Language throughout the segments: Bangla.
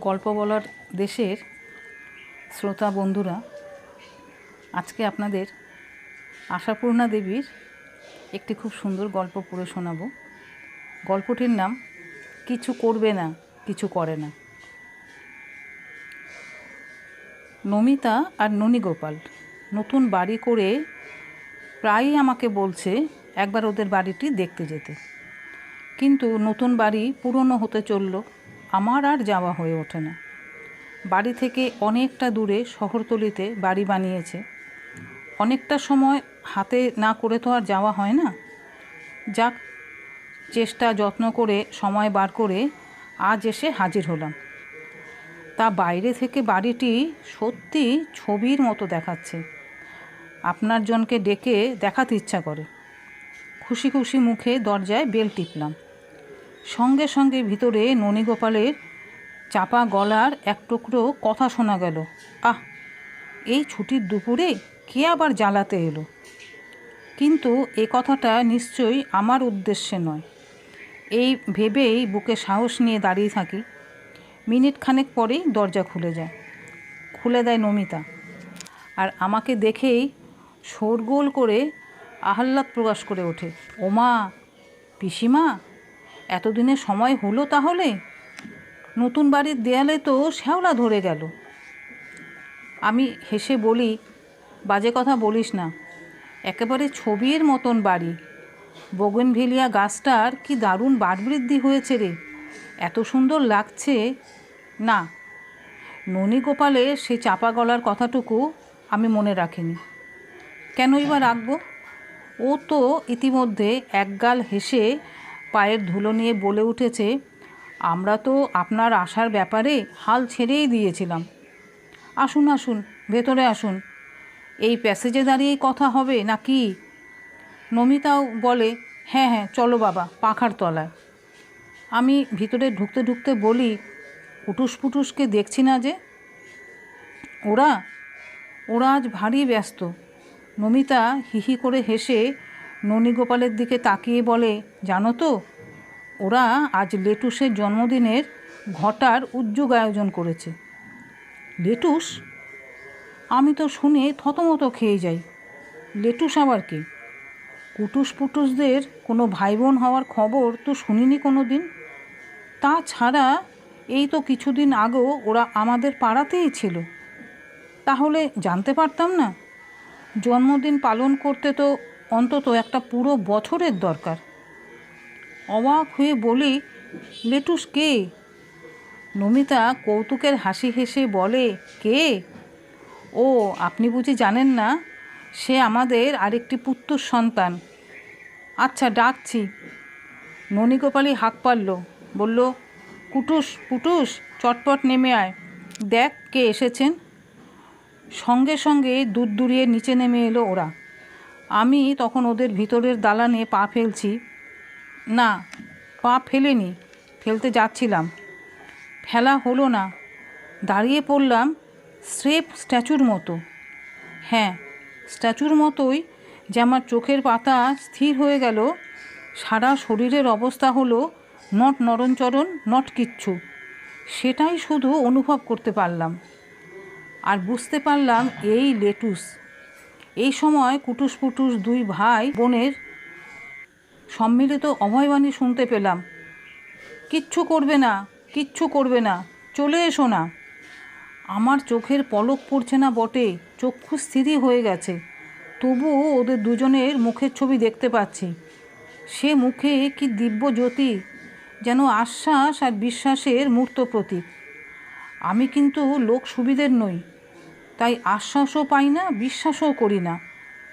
গল্প বলার দেশের শ্রোতা বন্ধুরা, আজকে আপনাদের আশাপূর্ণা দেবীর একটি খুব সুন্দর গল্প পড়ে শোনাবো। গল্পটির নাম, কিছু করবে না, কিছু করে না। নমিতা আর ননীগোপাল নতুন বাড়ি করে প্রায়ই আমাকে বলছে একবার ওদের বাড়িটি দেখতে যেতে। কিন্তু নতুন বাড়ি পুরনো হতে চলল। আমার আর যাওয়া হয়ে ওঠে না। বাড়ি থেকে অনেকটা দূরে শহরতলিতে বাড়ি বানিয়েছে। অনেকটা সময় হাতে না করে তো আর যাওয়া হয় না। যাক, চেষ্টা যত্ন করে সময় বার করে আজ এসে হাজির হলাম। তা বাইরে থেকে বাড়িটি সত্যি ছবির মতো দেখাচ্ছে। আপনার জনকে ডেকে দেখাতে ইচ্ছা করে। খুশি খুশি মুখে দরজায় বেল টিপলাম। সঙ্গে সঙ্গে ভিতরে ননীগোপালের চাপা গলার এক টুকরো কথা শোনা গেল। আহ, এই ছুটির দুপুরে কে আবার জ্বালাতে এলো? কিন্তু এ কথাটা নিশ্চয়ই আমার উদ্দেশ্যে নয়। এই ভেবেই বুকে সাহস নিয়ে দাঁড়িয়ে থাকি। মিনিট খানেক পরেই দরজা খুলে যায়। খুলে দেয় নমিতা। আর আমাকে দেখেই শোরগোল করে আহ্লাদ প্রকাশ করে ওঠে। ওমা, পিসিমা এতদিনে সময় হলো তাহলে? নতুন বাড়ির দেয়ালে তো শ্যাওলা ধরে গেল। আমি হেসে বলি, বাজে কথা বলিস না, একেবারে ছবির মতন বাড়ি। বগনভেলিয়া গাছটার কি দারুণ বাড়বৃদ্ধি হয়েছে রে, এত সুন্দর লাগছে। না ননীগোপালের সেই চাপা গলার কথাটুকু আমি মনে রাখিনি। কেনই বা রাখব? ও তো ইতিমধ্যে একগাল হেসে পায়ের ধুলো নিয়ে বলে উঠেছে, আমরা তো আপনার আসার ব্যাপারে হাল ছেড়েই দিয়েছিলাম। আসুন আসুন, ভেতরে আসুন। এই প্যাসেজে দাঁড়িয়েই কথা হবে নাকি? নমিতাও বলে হ্যাঁ হ্যাঁ চলো বাবা, পাখার তলায়। আমি ভিতরে ঢুকতে ঢুকতে বলি পুটুস পুটুসকে দেখছি না যে? ওরা? ওরা আজ ভারী ব্যস্ত। নমিতা হিহি করে হেসে ননীগোপালের দিকে তাকিয়ে বলে, জানো তো, ওরা আজ লেটুসের জন্মদিনের ঘটার উদ্যোগ আয়োজন করেছে। লেটুস? আমি তো শুনে থতমত খেয়ে যাই। লেটুস আবার কি? কুটুস পুটুসদের কোনো ভাই বোন হওয়ার খবর তো শুনিনি কোনো দিন তাছাড়া এই তো কিছুদিন আগেও ওরা আমাদের পাড়াতেই ছিল। তাহলে জানতে পারতাম না। জন্মদিন পালন করতে তো অন্তত একটা পুরো বছরের দরকার। অবাক হয়ে বলি, লেটুস কে? নমিতা কৌতুকের হাসি হেসে বলে, কে? ও, আপনি বুঝি জানেন না, সে আমাদের আরেকটি পুত্র সন্তান। আচ্ছা ডাকছি। ননীগোপালী হাঁক পারল বলল, কুটুস, পুটুস, চটপট নেমে আয়। দেখ কে এসেছেন। সঙ্গে সঙ্গে দূর দূরিয়ে নিচে নেমে এলো ওরা। আমি তখন ওদের ভিতরের দালানে পা ফেলছি। না, পা ফেলেনি, ফেলতে যাচ্ছিলাম। ফেলা হলো না, দাঁড়িয়ে পড়লাম স্রেফ স্ট্যাচুর মতো। হ্যাঁ স্ট্যাচুর মতোই যে আমার চোখের পাতা স্থির হয়ে গেল, সারা শরীরের অবস্থা হলো নট নরণচরণ, নট কিচ্ছু। সেটাই শুধু অনুভব করতে পারলাম। আর বুঝতে পারলাম এই লেটুস। এই সময় কুটুস পুটুস দুই ভাই বোনের সম্মিলিত অভয়বাণী শুনতে পেলাম। কিচ্ছু করবে না, কিচ্ছু করবে না, চলে এসো না। আমার চোখের পলক পড়ছে না বটে, চক্ষু স্থিরই হয়ে গেছে। তবুও ওদের দুজনের মুখের ছবি দেখতে পাচ্ছি। সে মুখে কি দিব্য জ্যোতি, যেন আশ্বাস আর বিশ্বাসের মূর্ত প্রতীক। আমি কিন্তু লোক সুবিধের নই। তাই আশ্বাসও পাই না, বিশ্বাসও করি না।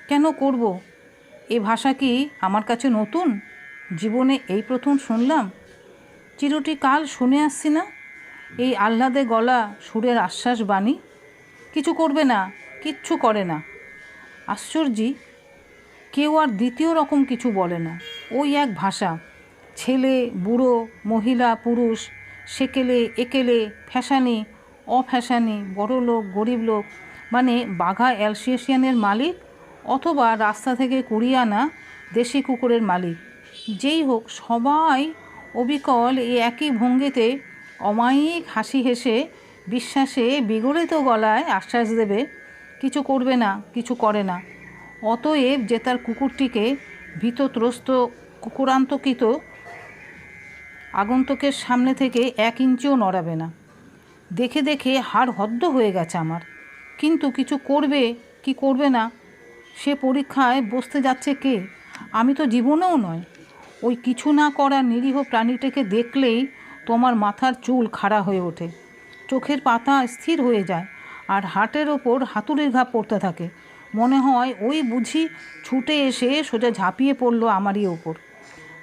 কেন করব? এ ভাষা কি আমার কাছে নতুন? জীবনে এই প্রথম শুনলাম। চিরটি কাল শুনে আসছি না। এই আহ্লাদে গলা, সুরের আশ্বাস বাণী। কিছু করবে না, কিচ্ছু করে না। আশ্চর্যি, কেউ আর দ্বিতীয় রকম কিছু বলে না। ওই এক ভাষা, ছেলে, বুড়ো, মহিলা, পুরুষ, সেকেলে, একেলে, ফ্যাশানি অফ্যাশানি বড় লোক গরিব লোক মানে বাঘা অ্যালসিয়েশিয়ানের মালিক অথবা রাস্তা থেকে কুড়িয়ে আনা দেশি কুকুরের মালিক। যেই হোক, সবাই অবিকল এই একই ভঙ্গিতে অমায়িক হাসি হেসে বিশ্বাসে বিগড়িত গলায় আশ্বাস দেবে, কিছু করবে না, কিছু করে না। অতএব যে তার কুকুরটিকে ভীতত্রস্ত, কুকুরান্তকিত, আগন্তুকের সামনে থেকে এক ইঞ্চিও নড়াবে না। দেখে দেখে হাড় হদ্দ হয়ে গেছে আমার। কিন্তু কিছু করবে কি করবে না, সে পরীক্ষায় বসতে যাচ্ছে কে? আমি তো জীবনেও নয়। ওই কিছু না করার নিরীহ প্রাণীটাকে দেখলেই তোমার মাথার চুল খাড়া হয়ে ওঠে। চোখের পাতা স্থির হয়ে যায় আর হাটের ওপর হাতুড়ির ঘা পড়তে থাকে। মনে হয় ওই বুঝি ছুটে এসে সোজা ঝাঁপিয়ে পড়ল আমারই ওপর।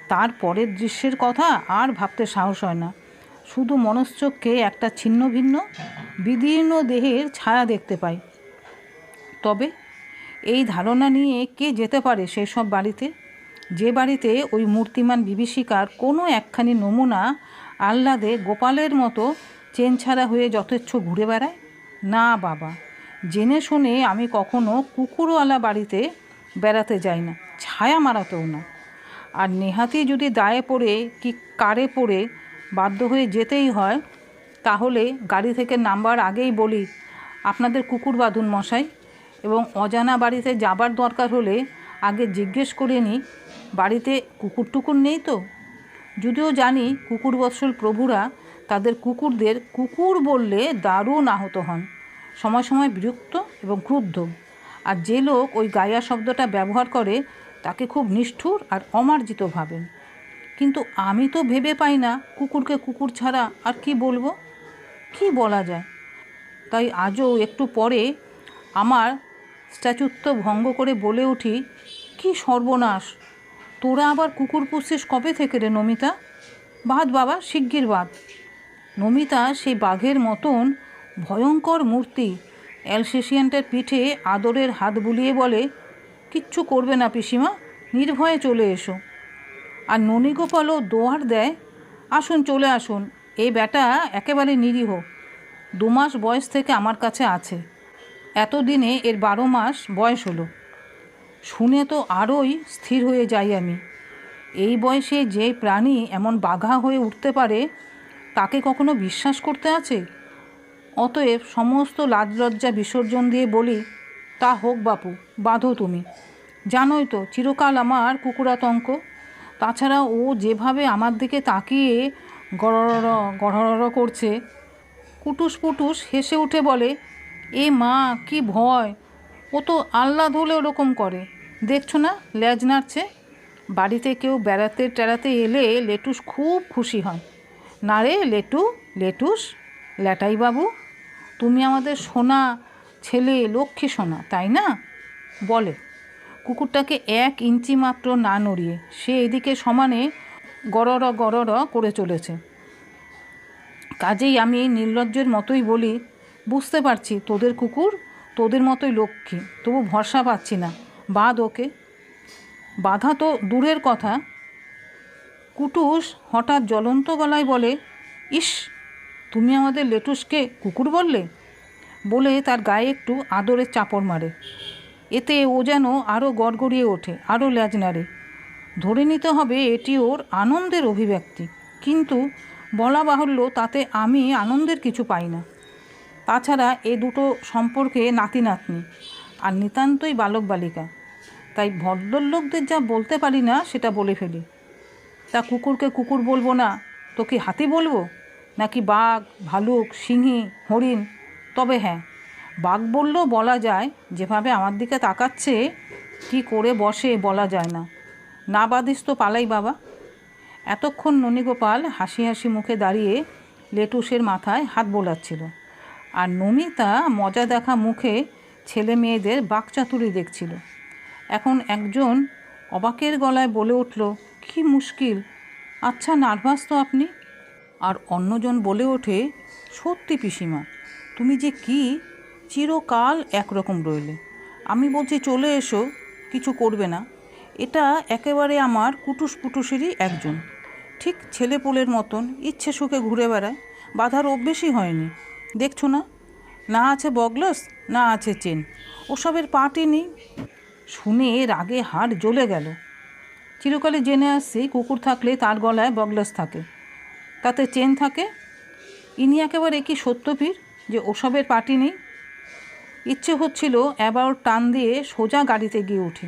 তার পরের দৃশ্যের কথা আর ভাবতে সাহস হয় না। শুধু মনশ্চক্ষে একটা ছিন্ন ভিন্ন, বিদীর্ণ দেহের ছায়া দেখতে পাই। তবে এই ধারণা নিয়ে কে যেতে পারে সেসব বাড়িতে? যে বাড়িতে ওই মূর্তিমান বিভীষিকার কোনো একখানি নমুনা আহ্লাদে গোপালের মতো চেনছাড়া হয়ে যথেচ্ছ ঘুরে বেড়ায়? না বাবা, জেনে শুনে আমি কখনো কুকুরওয়ালা বাড়িতে বেড়াতে যাই না, ছায়া মারাতেও না। আর নেহাতি যদি দায়ে পড়ে কি কারে পড়ে বাধ্য হয়ে যেতেই হয়, তাহলে গাড়ি থেকে নাম্বার আগেই বলি, আপনাদের কুকুর বাঁধুন মশাই। এবং অজানা বাড়িতে যাবার দরকার হলে আগে জিজ্ঞেস করে নিই, বাড়িতে কুকুর টুকুর নেই তো? যদিও জানি কুকুর বৎসল প্রভুরা তাদের কুকুরদের কুকুর বললে দারুণ আহত হন। সময় সময় বিরক্ত এবং ক্রুদ্ধ। আর যে লোক ওই গায়া শব্দটা ব্যবহার করে, তাকে খুব নিষ্ঠুর আর অমার্জিত ভাবেন। কিন্তু আমি তো ভেবে পাই না কুকুরকে কুকুর ছাড়া আর কি বলব? কি বলা যায়? তাই আজও একটু পরে আমার স্ট্যাচুত্ব ভঙ্গ করে বলে উঠি, কি সর্বনাশ! তোরা আবার কুকুর পুষছিস কবে থেকে রে নমিতা? বাদ বাবা, শিগগির বাদ। নমিতা সেই বাঘের মতন ভয়ঙ্কর মূর্তি অ্যালসেশিয়ানটার পিঠে আদরের হাত বুলিয়ে বলে, কিচ্ছু করবে না পিসিমা, নির্ভয়ে চলে এসো। আর ননীগোপালও দোয়ার দেয়, আসুন চলে আসুন। এই ব্যাটা একেবারে নিরীহ, দু মাস বয়স থেকে আমার কাছে আছে। এতদিনে এর বারো মাস বয়স হলো। শুনে তো আরোই স্থির হয়ে যাই আমি। এই বয়সে যে প্রাণী এমন বাঘা হয়ে উঠতে পারে, তাকে কখনো বিশ্বাস করতে আছে? অতএব সমস্ত লাজ লজ্জা বিসর্জন দিয়ে বলি, তা হোক বাপু, বাঁধো তুমি। জানোই তো চিরকাল আমার কুকুরাতঙ্ক। তাছাড়া ও যেভাবে আমার দিকে তাকিয়ে গড়র গড়র করছে, কুটুস পুটুস হেসে উঠে বলে, এ মা, কি ভয়। ও তো আহ্লাদ হলে ওরকম করে। দেখছ না, ল্যাজ নাড়ছে। বাড়িতে কেউ বেড়াতে টেড়াতে এলে লেটুস খুব খুশি হয়। না রে, লেটু, লেটুস ল্যাটাই বাবু তুমি আমাদের সোনা ছেলে লক্ষ্মী সোনা, তাই না? বলে। কুকুরটাকে এক ইঞ্চি মাত্র না নড়িয়ে সে এদিকে সমানে গড়র গড়র করে চলেছে। কাজেই আমি নির্লজ্জের মতোই বলি, বুঝতে পারছি তোদের কুকুর তোদের মতোই লক্ষ্মী, তবু ভরসা পাচ্ছি না। বাদ ওকে। বাধা তো দূরের কথা। কুটুস হঠাৎ জ্বলন্ত গলায় বলে, ইস, তুমি আমাদের লেটুসকে কুকুর বললে? বলে তার গায়ে একটু আদরের চাপড় মারে। এতে ও যেন আরও গড়গড়িয়ে ওঠে আরও ল্যাজ নাড়ে ধরে নিতে হবে এটি ওর আনন্দের অভিব্যক্তি, কিন্তু বলা বাহুল্য তাতে আমি আনন্দের কিছু পাই না। তাছাড়া এ দুটো সম্পর্কে নাতি নাতনি আর নিতান্তই বালক বালিকা তাই ভদ্রলোকদের যা বলতে পারি না সেটা বলে ফেলি। তা কুকুরকে কুকুর বলব না তো কি হাতি বলব? নাকি বাঘ, ভালুক, সিংহী, হরিণ? তবে হ্যাঁ বাঘ বললেও বলা যায়, যেভাবে আমার দিকে তাকাচ্ছে, কি করে বসে বলা যায় না। না বাদিস তো পালাই বাবা। এতক্ষণ ননীগোপাল হাসি হাসি মুখে দাঁড়িয়ে লেটুসের মাথায় হাত বোলাচ্ছিল। আর নমিতা মজা দেখা মুখে ছেলে মেয়েদের বাকচাতুরি দেখছিল। এখন একজন অবাকের গলায় বলে উঠল, কি মুশকিল। আচ্ছা নার্ভাস তো আপনি? আর অন্যজন বলে ওঠে, সত্যি পিসিমা, তুমি যে কি চিরকাল একরকম রইলে। আমি বলছি, চলে এসো, কিছু করবে না। এটা একেবারে আমার কুটুস পুটুসেরই একজন। ঠিক ছেলেপুলের মতন, ইচ্ছে সুখে ঘুরে বেড়ায়, বাধার অভ্যেসই হয়নি। দেখছ না? না আছে বগলস না আছে চেন। ওসবের পাটি নেই। শুনে রাগে হাড় জ্বলে গেল। চিরকালে জেনে আসছি, কুকুর থাকলে তার গলায় বগলস থাকে। তাতে চেন থাকে। ইনি একেবারে কি সত্যপীর যে ওসবের পাটি নেই? ইচ্ছে হচ্ছিল এবার টান দিয়ে সোজা গাড়িতে গিয়ে উঠি।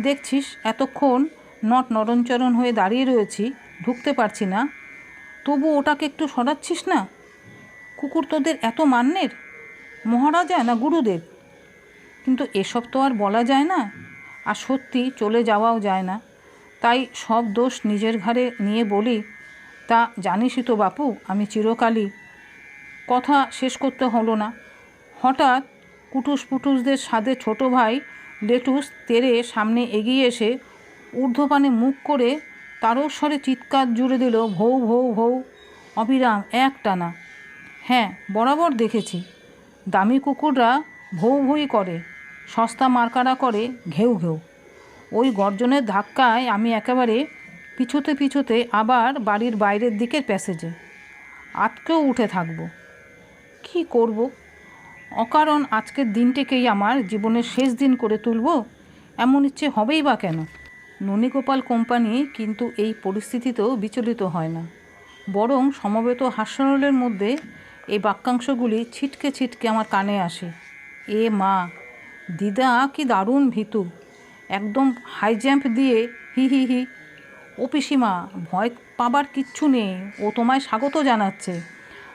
দেখছিস, এতক্ষণ নট নরণচরণ হয়ে দাঁড়িয়ে রয়েছি, ঢুকতে পারছি না। তবু ওটাকে একটু সরাচ্ছিস না? কুকুর তোদের এত মান্যের? মহারাজা না গুরুদেব? কিন্তু এসব তো আর বলা যায় না, আর সত্যি চলে যাওয়াও যায় না। তাই সব দোষ নিজের ঘাড়ে নিয়ে বলি, তা জানিসই তো বাপু, আমি চিরকালই। কথা শেষ করতে হলো না। হঠাৎ কুটুস পুটুসদের সাথে ছোট ভাই লেটুস তেরে সামনে এগিয়ে এসে ঊর্ধ্বপানে মুখ করে তারস্বরে চিৎকার জুড়ে দিল, ভৌ ভৌ ভৌ, অবিরাম এক টানা হ্যাঁ বরাবর দেখেছি। দামি কুকুররা ভৌ, ভৌই করে, সস্তা মার্কারা করে ঘেউ ঘেউ। ওই গর্জনের ধাক্কায় আমি একেবারে পিছুতে পিছুতে আবার বাড়ির বাইরের দিকের প্যাসেজে। আটকেও উঠে থাকব। কি করব? অকারণ আজকের দিনটিকেই আমার জীবনের শেষ দিন করে তুলব? এমন ইচ্ছে হবেই বা কেন? ননীগোপাল কোম্পানি কিন্তু এই পরিস্থিতিতেও বিচলিত হয় না। বরং সমবেত হাস্যরলের মধ্যে এই বাক্যাংশগুলি ছিটকে ছিটকে আমার কানে আসে। এ মা, দিদা কি দারুণ ভীতু। একদম হাই জাম্প দিয়ে হি হি হি। ও পিসিমা, ভয় পাবার কিচ্ছু নেই। ও তোমায় স্বাগত জানাচ্ছে।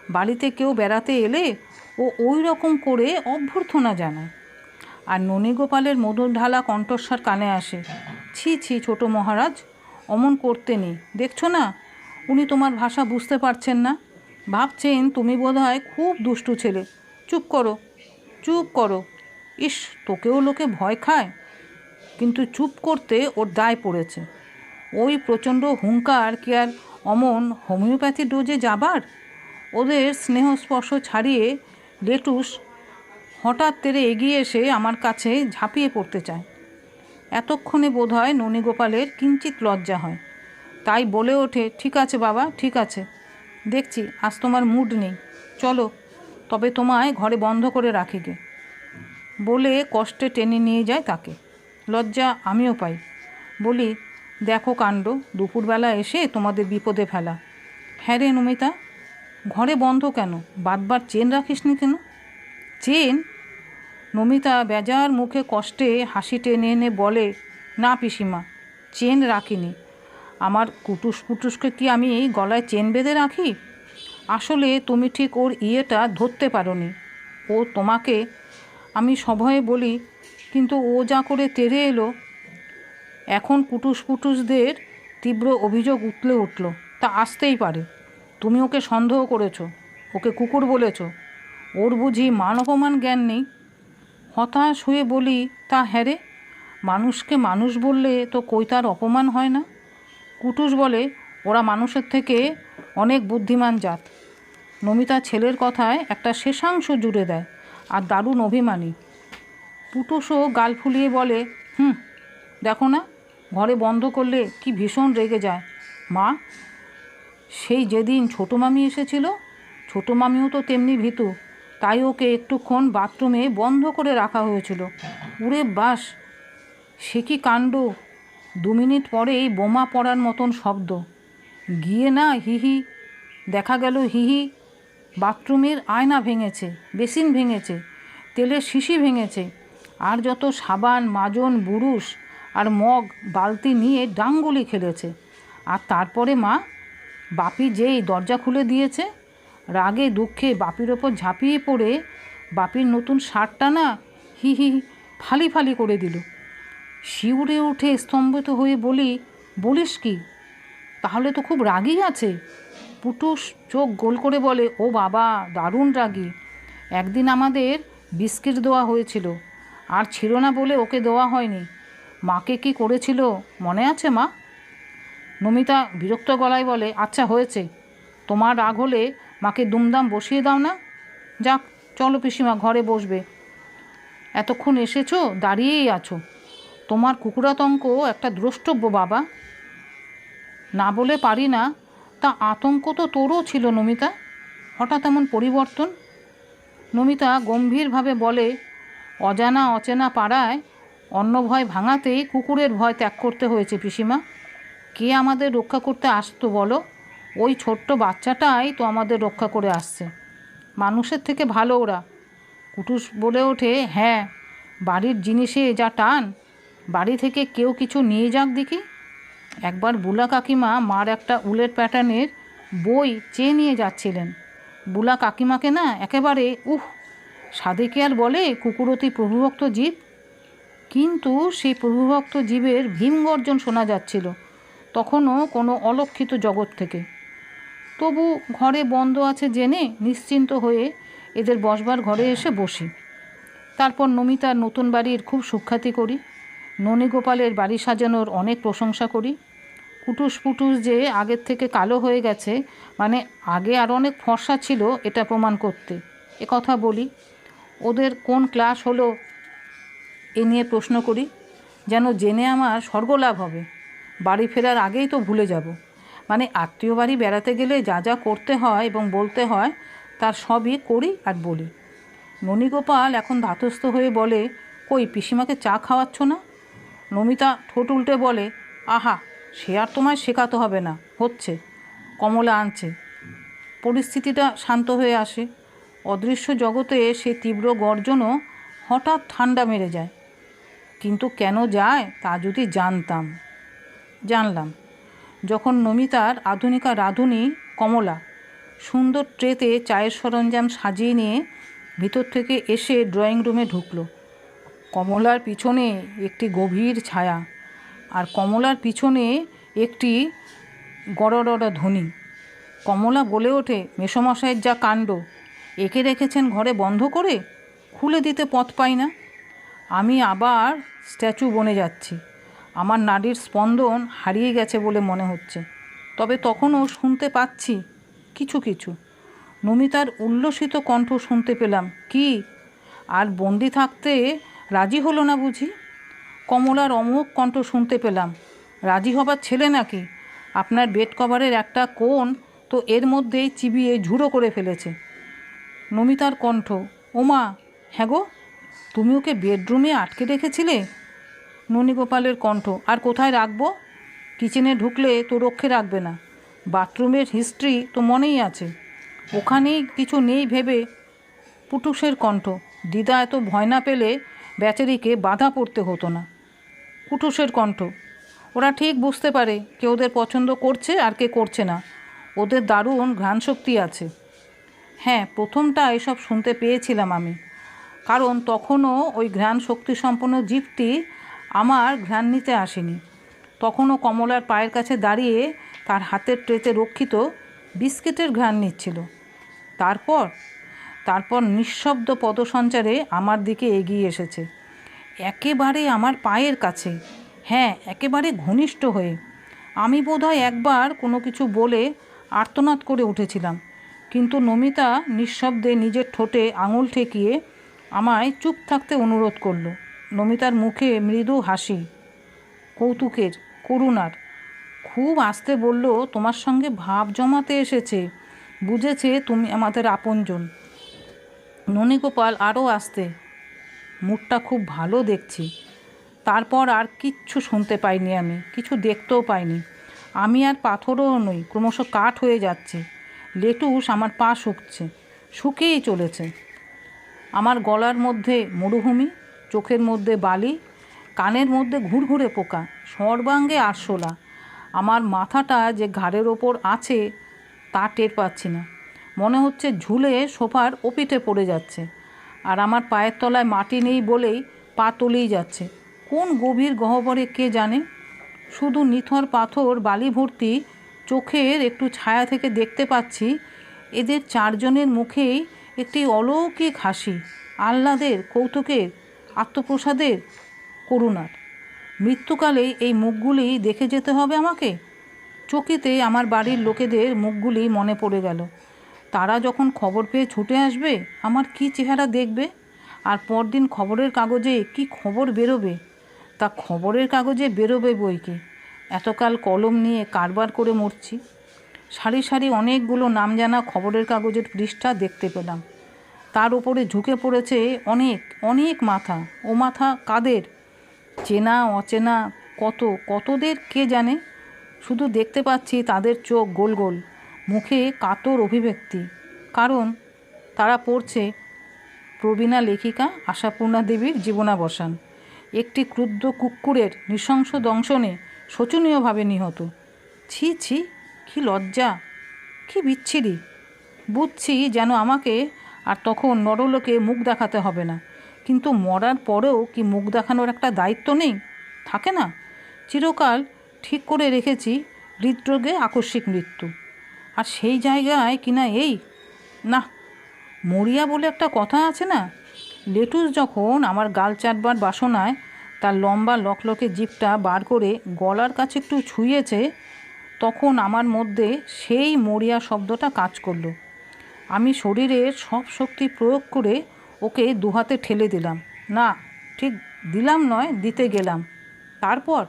বাড়িতে কেউ বেড়াতে এলে ও ওই রকম করে অভ্যর্থনা জানায়। আর ননীগোপালের মধুর ঢালা কণ্ঠস্বর কানে আসে, ছি ছি, ছোট মহারাজ, অমন করতে নেই। দেখছ না, উনি তোমার ভাষা বুঝতে পারছেন না। ভাবছেন তুমি বোধহয় খুব দুষ্টু ছেলে। চুপ করো চুপ করো। ইস, তোকেও লোকে ভয় খায়। কিন্তু চুপ করতে ওর দায় পড়েছে। ওই প্রচণ্ড হুঙ্কার কি আর অমন হোমিওপ্যাথি ডোজে যাবার? ওদের স্নেহস্পর্শ ছাড়িয়ে লেটুস হঠাৎ তেরে এগিয়ে এসে আমার কাছে ঝাঁপিয়ে পড়তে চায়। এতক্ষণে বোধ হয় ননীগোপালের কিঞ্চিত লজ্জা হয়। তাই বলে ওঠে, ঠিক আছে বাবা, ঠিক আছে। দেখছি, আজ তোমার মুড নেই। চলো, তবে তোমায় ঘরে বন্ধ করে রাখি গে। বলে কষ্টে টেনে নিয়ে যায় তাকে। লজ্জা আমিও পাই। বলি, দেখো কাণ্ড, দুপুরবেলা এসে তোমাদের বিপদে ফেলা। হ্যাঁ রে নমিতা ঘরে বন্ধ কেন? বাদবার চেন রাখিসনি কেন? চেন? নমিতা বেজার মুখে কষ্টে হাসি টেনে এনে বলে, না পিসিমা, চেন রাখিনি। আমার কুটুস পুটুসকে কি আমি গলায় চেন বেঁধে রাখি? আসলে তুমি ঠিক ওর ইয়েটা ধরতে পারোনি। ও তোমাকে, আমি সভয়ে বলি, কিন্তু ও যা করে তেরে এলো। এখন কুটুস পুটুসদের তীব্র অভিযোগ উঠলে উঠল। তা আসতেই পারে। তুমি ওকে সন্দেহ করেছ, ওকে কুকুর বলেছ। ওর বুঝি মান অপমান জ্ঞান নেই। হতাশ হয়ে বলি, তা হ্যাঁ রে, মানুষকে মানুষ বললে তো কই তার অপমান হয় না? কুটুস বলে, ওরা মানুষের থেকে অনেক বুদ্ধিমান জাত। নমিতা ছেলের কথায় একটা শেষাংশ জুড়ে দেয়, আর দারুণ অভিমানী। পুটুসও গাল ফুলিয়ে বলে, হুম, দেখো না, ঘরে বন্ধ করলে কি ভীষণ রেগে যায়। মা সেই যেদিন ছোটো মামি এসেছিল, ছোটো মামিও তো তেমনি ভীতু, তাই ওকে একটুক্ষণ বাথরুমে বন্ধ করে রাখা হয়েছিল। উড়ে বাস, সে কি কাণ্ড? দু মিনিট পরেই বোমা পড়ার মতন শব্দ। গিয়ে না হিহি দেখা গেল হিহি বাথরুমের আয়না ভেঙেছে, বেসিন ভেঙেছে, তেলের শিশি ভেঙেছে, আর যত সাবান, মাজন, বুরুশ আর মগ, বালতি নিয়ে ডাঙ্গুলি খেলেছে। আর তারপরে মা বাপি যেই দরজা খুলে দিয়েছে, রাগে দুঃখে বাপির ওপর ঝাঁপিয়ে পড়ে বাপির নতুন শার্টটা না হি হি ফালি ফালি করে দিল। শিউরে উঠে স্তম্ভিত হয়ে বলি, বলিস কি? তাহলে তো খুব রাগই আছে। পুটুস চোখ গোল করে বলে, ও বাবা, দারুণ রাগী। একদিন আমাদের বিস্কিট দেওয়া হয়েছিল, আর ছিল না বলে ওকে দেওয়া হয়নি। মাকে কি করেছিল মনে আছে মা? নমিতা বিরক্ত গলায় বলে আচ্ছা হয়েছে। তোমার রাগ হলে মাকে দুমদাম বসিয়ে দাও না? যাক, চলো পিসিমা, ঘরে বসবে। এতক্ষণ এসেছ, দাঁড়িয়েই আছো। তোমার কুকুরাতঙ্ক একটা দ্রষ্টব্য, বাবা। না বলে পারি না, তা আতঙ্ক তো তোরও ছিল, নমিতা। হঠাৎ এমন পরিবর্তন? নমিতা গম্ভীরভাবে বলে অজানা অচেনা পাড়ায় অন্য ভয় ভাঙাতেই কুকুরের ভয় ত্যাগ করতে হয়েছে, পিসিমা। কে আমাদের রক্ষা করতে আসতো বলো? ওই ছোট্ট বাচ্চাটাই তো আমাদের রক্ষা করে আসছে। মানুষের থেকে ভালো ওরা। কুটুস বলে ওঠে হ্যাঁ বাড়ির জিনিসে যা টান, বাড়ি থেকে কেউ কিছু নিয়ে যাক দেখি। একবার বুলা কাকিমা মার একটা উলের প্যাটার্নের বই চেয়ে নিয়ে যাচ্ছিলেন। বুলা কাকিমাকে না একেবারে, উহ সাদেকে আর বলে কুকুরতি প্রভুভক্ত জীব? কিন্তু সেই প্রভুভক্ত জীবের ভীম গর্জন শোনা যাচ্ছিল। তখনও কোনো অলক্ষিত জগৎ থেকে। তবু ঘরে বন্ধ আছে জেনে নিশ্চিন্ত হয়ে এদের বসবার ঘরে এসে বসি। তারপর নমিতার নতুন বাড়ির খুব সুখ্যাতি করি, ননীগোপালের বাড়ি সাজানোর অনেক প্রশংসা করি। কুটুস পুটুস যে আগের থেকে কালো হয়ে গেছে মানে আগে আর অনেক ফর্সা ছিল এটা প্রমাণ করতে। এ কথা বলি, ওদের কোন ক্লাস হলো এ নিয়ে প্রশ্ন করি, যেন জেনে আমার স্বর্গলাভ হবে। বাড়ি ফেরার আগেই তো ভুলে যাব। মানে আত্মীয় বাড়ি বেড়াতে গেলে যা যা করতে হয় এবং বলতে হয়, তার সবই করি আর বলি। ননীগোপাল এখন ধাতস্থ হয়ে বলে, কই, পিসিমাকে চা খাওয়াচ্ছ না? নমিতা ঠোঁট উল্টে বলে, আহা, সে আর তোমায় শেখাতে হবে না, হচ্ছে, কমলা আনছে। পরিস্থিতিটা শান্ত হয়ে আসে। অদৃশ্য জগতে সে তীব্র গর্জনও হঠাৎ ঠান্ডা মেরে যায়। কিন্তু কেন যায় তা যদি জানতাম। জানলাম, যখন নমিতার আধুনিকা রাঁধুনি কমলা সুন্দর ট্রেতে চায়ের সরঞ্জাম সাজিয়ে নিয়ে ভিতর থেকে এসে ড্রয়িং রুমে ঢুকলো। কমলার পিছনে একটি গভীর ছায়া আর কমলার পিছনে একটি গড়ড়া ধ্বনি। কমলা বলে ওঠে, মেসমশাইয়ের যা কাণ্ড, একে রেখেছেন ঘরে বন্ধ করে? খুলে দিতে পথ পাই না। আমি আবার স্ট্যাচু বনে যাচ্ছি। আমার নাড়ির স্পন্দন হারিয়ে গেছে বলে মনে হচ্ছে। তবে তখনও শুনতে পাচ্ছি কিছু কিছু। নমিতার উল্লসিত কণ্ঠ শুনতে পেলাম, কি? আর বন্দি থাকতে রাজি হলো না বুঝি? কমলার অমোঘ কণ্ঠ শুনতে পেলাম, রাজি হবার ছেলে নাকি? আপনার বেড কভারের একটা কোণ তো এর মধ্যেই চিবিয়ে ঝুড়ো করে ফেলেছে। নমিতার কণ্ঠ, ওমা হ্যাঁ গো, তুমি ওকে বেডরুমে আটকে রেখেছিলে? ননীগোপালের কণ্ঠ, আর কোথায় রাখব? কিচেনে ঢুকলে তো রক্ষে রাখবে না। বাথরুমের হিস্ট্রি তো মনেই আছে। ওখানেই কিছু নেই ভেবে পুটুসের কণ্ঠ, দিদা এত ভয় না পেলে বেচারিকে বাধা পড়তে হতো না। কুটুসের কণ্ঠ, ওরা ঠিক বুঝতে পারে কে ওদের পছন্দ করছে আর কে করছে না। ওদের দারুণ ঘ্রাণশক্তি আছে। হ্যাঁ প্রথমটা এসব শুনতে পেয়েছিলাম আমি। কারণ তখনও ওই ঘ্রাণ শক্তি সম্পন্ন জীবটি আমার ঘ্রাণ নিতে আসেনি। তখনও কমলার পায়ের কাছে দাঁড়িয়ে তার হাতের ট্রেতে রক্ষিত বিস্কিটের ঘ্রাণ নিচ্ছিল। তারপর তারপর নিঃশব্দ পদসঞ্চারে আমার দিকে এগিয়ে এসেছে। একেবারে আমার পায়ের কাছে। হ্যাঁ একেবারে ঘনিষ্ঠ হয়ে। আমি বোধহয় একবার কোনো কিছু বলে আর্তনাদ করে উঠেছিলাম। কিন্তু নমিতা নিঃশব্দে নিজের ঠোঁটে আঙুল ঠেকিয়ে আমায় চুপ থাকতে অনুরোধ করল। নমিতার মুখে মৃদু হাসি, কৌতুকের, করুণার। খুব আস্তে বলল, তোমার সঙ্গে ভাব জমাতে এসেছে, বুঝেছে তুমি আমাদের আপনজন। ননীগোপাল আরও আসতে, মুডটা খুব ভালো দেখছি, তারপর আর কিচ্ছু শুনতে পাইনি আমি, কিছু দেখতেও পাইনি। আমি আর পাথরও নই, ক্রমশ কাঠ হয়ে যাচ্ছে, লেটুস আমার পা শুকছে, শুকেই চলেছে। আমার গলার মধ্যে মরুভূমি চোখের মধ্যে বালি, কানের মধ্যে ঘুরঘুরে পোকা, সর্বাঙ্গে আরশোলা। আমার মাথাটা যে ঘাড়ের ওপর আছে, তা টের পাচ্ছি না। মনে হচ্ছে ঝুলে সোফার ওপিটে পড়ে যাচ্ছে। আর আমার পায়ের তলায় মাটি নেই বলেই পা তলেই যাচ্ছে। কোন গভীর গহ্বরে কে জানে? শুধু নিথর পাথর, বালি ভর্তি চোখের একটু ছায়া থেকে দেখতে পাচ্ছি, এদের চারজনের মুখেই একটি অলৌকিক হাসি, আহ্লাদের, কৌতুকের আত্মপ্রসাদের করুণার। মৃত্যুকালে এই মুখগুলি দেখে যেতে হবে আমাকে? চকিতে আমার বাড়ির লোকেদের মুখগুলি মনে পড়ে গেল। তারা যখন খবর পেয়ে ছুটে আসবে, আমার কি চেহারা দেখবে? আর পরদিন খবরের কাগজে কি খবর বেরোবে? তা খবরের কাগজে বেরোবে বইকে এতকাল কলম নিয়ে কারবার করে মরছি। সারি সারি অনেকগুলো নাম জানা খবরের কাগজের পৃষ্ঠা দেখতে পেলাম। তার উপরে ঝুঁকে পড়েছে অনেক অনেক মাথা। ও মাথা কাদের? চেনা, অচেনা, কত, কতদের কে জানে? শুধু দেখতে পাচ্ছি তাদের চোখ গোল গোল, মুখে কাতর অভিব্যক্তি। কারণ তারা পড়ছে প্রবীণা লেখিকা আশাপূর্ণা দেবীর জীবনাবসান। একটি ক্রুদ্ধ কুকুরের নৃশংস দংশনে শোচনীয়ভাবে নিহত। ছি ছি, কি লজ্জা, কি বিচ্ছিরি। বুঝছি যেন আমাকে আর তখন নরলোকে মুখ দেখাতে হবে না। কিন্তু মরার পরেও কি মুখ দেখানোর একটা দায়িত্ব নেই? থাকে না। চিরকাল ঠিক করে রেখেছি হৃদরোগে আকস্মিক মৃত্যু। আর সেই জায়গায় কিনা এই? না, মরিয়া বলে একটা কথা আছে না? লেটুস যখন আমার গাল চাটবার বাসনায় তার লম্বা লকলকে জিপটা বার করে গলার কাছে একটু ছুঁয়েছে, তখন আমার মধ্যে সেই মরিয়া শব্দটা কাজ করল। আমি শরীরের সব শক্তি প্রয়োগ করে ওকে দুহাতে ঠেলে দিলাম। না, ঠিক দিলাম নয়, দিতে গেলাম। তারপর?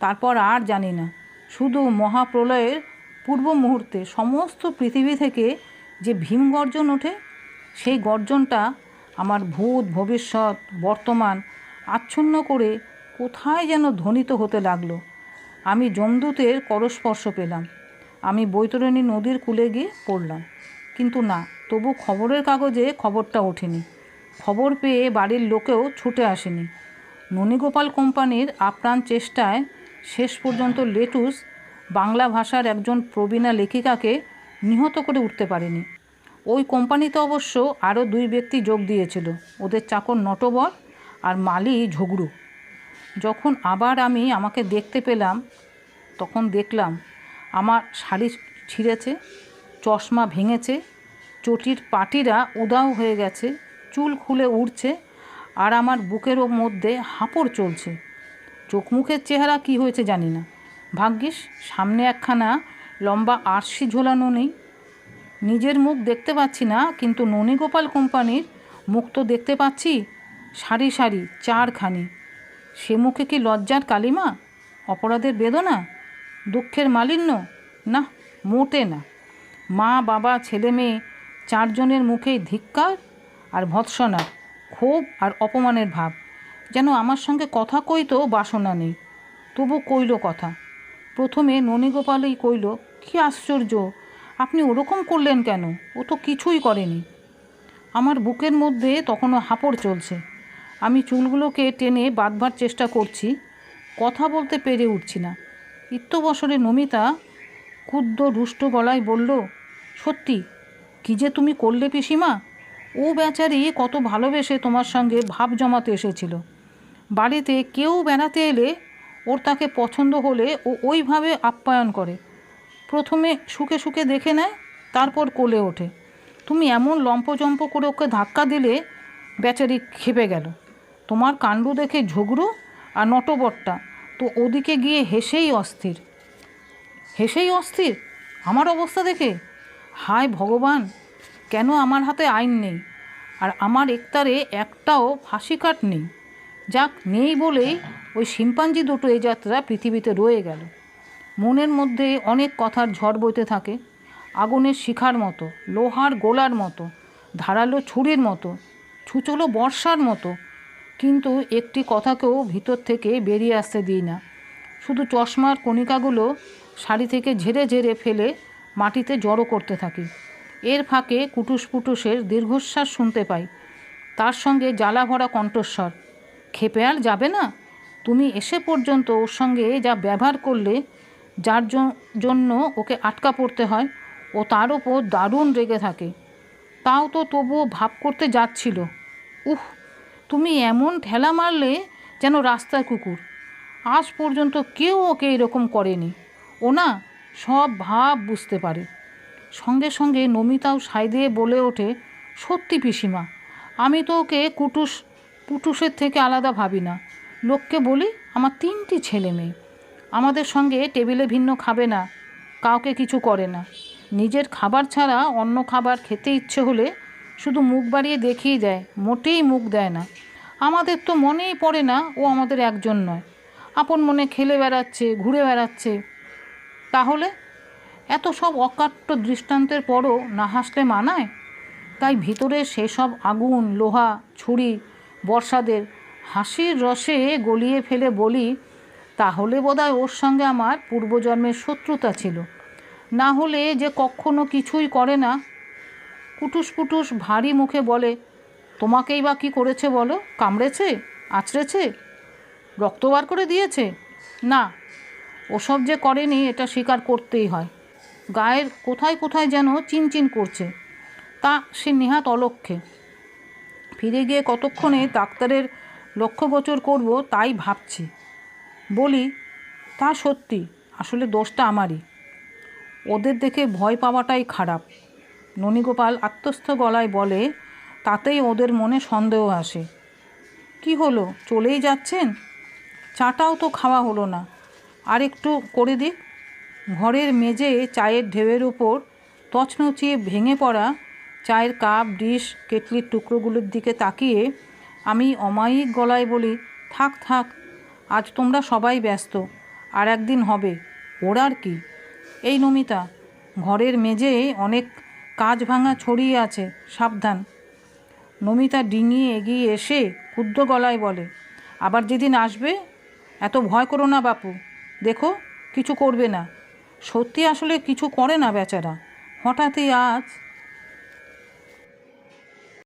তারপর আর জানি না। শুধু মহাপ্রলয়ের পূর্ব মুহূর্তে সমস্ত পৃথিবী থেকে যে ভীম গর্জন ওঠে, সেই গর্জনটা আমার ভূত ভবিষ্যৎ বর্তমান আচ্ছন্ন করে কোথায় যেন ধ্বনিত হতে লাগল। আমি যমদূতের করস্পর্শ পেলাম। আমি বৈতরণী নদীর কূলে গিয়ে পড়লাম। কিন্তু না, তবু খবরের কাগজে খবরটা ওঠেনি। খবর পেয়ে বাড়ির লোকেও ছুটে আসেনি। ননীগোপাল কোম্পানির আপ্রাণ চেষ্টায় শেষ পর্যন্ত লেটুস বাংলা ভাষার একজন প্রবীণা লেখিকাকে নিহত করে উঠতে পারেনি। ওই কোম্পানিতে অবশ্য আরও দুই ব্যক্তি যোগ দিয়েছিল, ওদের চাকর নটবর আর মালি ঝগড়ু। যখন আবার আমি আমাকে দেখতে পেলাম, তখন দেখলাম আমার শাড়ি ছিঁড়েছে, চশমা ভেঙেছে চটির পাটিরা উদাও হয়ে গেছে, চুল খুলে উড়ছে আর আমার বুকেরও মধ্যে হাঁপড় চলছে। চোখ মুখের চেহারা কি হয়েছে জানি না। ভাগ্যিস, সামনে একখানা লম্বা আরশি ঝোলানো নেই। নিজের মুখ দেখতে পাচ্ছি না, কিন্তু ননীগোপাল কোম্পানির মুখ তো দেখতে পাচ্ছি সারি সারি, চারখানি। সে মুখে কি লজ্জার কালিমা? অপরাধের বেদনা? দুঃখের মালিন্য? না, মোটে না। মা, বাবা, ছেলে, মেয়ে চারজনের মুখেই ধিক্কার আর ভৎসনা, ক্ষোভ আর অপমানের ভাব। যেন আমার সঙ্গে কথা কইতো বাসনা নেই, তবু কইল কথা। প্রথমে ননীগোপালই কইল, কি আশ্চর্য, আপনি ওরকম করলেন কেন? ও তো কিছুই করেনি। আমার বুকের মধ্যে তখনও হাঁপড় চলছে। আমি চুলগুলোকে টেনে বাঁধবার চেষ্টা করছি, কথা বলতে পেরে উঠছি না। ইত্যবসরে নমিতা, ক্ষুদ্র রুষ্ট গলায় বলল, সত্যি কী যে তুমি করলে পিসিমা? ও বেচারি কত ভালোবেসে তোমার সঙ্গে ভাব জমাতে এসেছিল। বাড়িতে কেউ বেড়াতে এলে ওর তাকে পছন্দ হলে ও ওইভাবে আপ্যায়ন করে। প্রথমে সুখে সুখে দেখে নেয়, তারপর কোলে ওঠে। তুমি এমন লম্পজম্প করে ওকে ধাক্কা দিলে বেচারি খেপে গেল। তোমার কাণ্ড দেখে ঝগড়ু আর নটবরটা তো ওদিকে গিয়ে হেসেই অস্থির। হেসেই অস্থির? আমার অবস্থা দেখে? হায় ভগবান, কেন আমার হাতে আইন নেই? আর আমার একতারে একটাও ফাঁসি কাট নেই। যাক, নেই বলেই ওই শিম্পাঞ্জি দুটো এ যাত্রা পৃথিবীতে রয়ে গেল। মনের মধ্যে অনেক কথার ঝড় বইতে থাকে। আগুনের শিখার মতো, লোহার গোলার মতো, ধারালো ছুরির মতো, ছুচলো বর্ষার মতো। কিন্তু একটি কথাকেও ভিতর থেকে বেরিয়ে আসতে দিই না। শুধু চশমার কণিকাগুলো শাড়ি থেকে ঝেড়ে ঝেড়ে ফেলে মাটিতে জড়ো করতে থাকি। এর ফাঁকে কুটুস পুটুসের দীর্ঘশ্বাস শুনতে পাই। তার সঙ্গে জ্বালা ভরা কণ্ঠস্বর। খেপে আর যাবে না? তুমি এসে পর্যন্ত ওর সঙ্গে যা ব্যবহার করলে, যার জন্য ওকে আটকা পড়তে হয়, ও তার ওপর দারুণ রেগে থাকে। তাও তো তবুও ভাব করতে যাচ্ছিল। উহ, তুমি এমন ঠেলা মারলে যেন রাস্তার কুকুর। আজ পর্যন্ত কেউ ওকে এরকম করেনি। ও না সব ভাব বুঝতে পারে। সঙ্গে সঙ্গে নমিতাও সাই দিয়ে বলে ওঠে, সত্যি পিসিমা, আমি তো ওকে কুটুস পুটুসের থেকে আলাদা ভাবি না। লোককে বলি আমার তিনটি ছেলে মেয়ে। আমাদের সঙ্গে টেবিলে ভিন্ন খাবে না, কাউকে কিছু করে না। নিজের খাবার ছাড়া অন্য খাবার খেতে ইচ্ছে হলে শুধু মুখ বাড়িয়ে দেখিয়ে দেয়, মোটেই মুখ দেয় না। আমাদের তো মনেই পড়ে না, ও আমাদের একজন নয়। আপন মনে খেলে বেড়াচ্ছে, ঘুরে বেড়াচ্ছে। তাহলে? এত সব অকাট্য দৃষ্টান্তের পরও না হাসলে মানায়? তাই ভিতরে সেসব আগুন, লোহা, ছুরি, বর্ষাদের হাসির রসে গলিয়ে ফেলে বলি, তাহলে বোধহয় ওর সঙ্গে আমার পূর্বজন্মের শত্রুতা ছিল। না হলে যে কখনো কিছুই করে না। কুটুস পুটুস ভারী মুখে বলে, তোমাকেই বা কী করেছে বলো? কামড়েছে? আঁচড়েছে রক্ত বার করে দিয়েছে? না ওসব যে করেনি, এটা স্বীকার করতেই হয়। গায়ের কোথায় কোথায় যেন চিনচিন করছে। তা সে নেহাত অলক্ষে। ফিরে গিয়ে কতক্ষণে ডাক্তারের লক্ষ্যগোচর করব তাই ভাবছি। বলি, তা সত্যি, আসলে দোষটা আমারই। ওদের দেখে ভয় পাওয়াটাই খারাপ। ননীগোপাল আত্মস্থ গলায় বলে, তাতেই ওদের মনে সন্দেহ আসে। কি হলো, চলেই যাচ্ছেন? চাটাও তো খাওয়া হলো না। আর একটু করে দিক ঘরের মেজে চায়ের ঢেউয়ের উপর তছনচিয়ে ভেঙে পড়া চায়ের কাপ, ডিশ, কেটলির টুকরোগুলোর দিকে তাকিয়ে আমি অমায়িক গলায় বলি, থাক থাক, আজ তোমরা সবাই ব্যস্ত, আর একদিন হবে, ওর আর কি? এই নমিতা, ঘরের মেজে অনেক কাজ ভাঙা ছড়িয়ে আছে, সাবধান। নমিতা ডিঙিয়ে এগিয়ে এসে ক্ষুদ্র গলায় বলে, আবার যেদিন আসবে, এত ভয় করো না বাপু দেখো কিছু করবে না। সত্যি আসলে কিছু করে না বেচারা। হঠাৎই আজ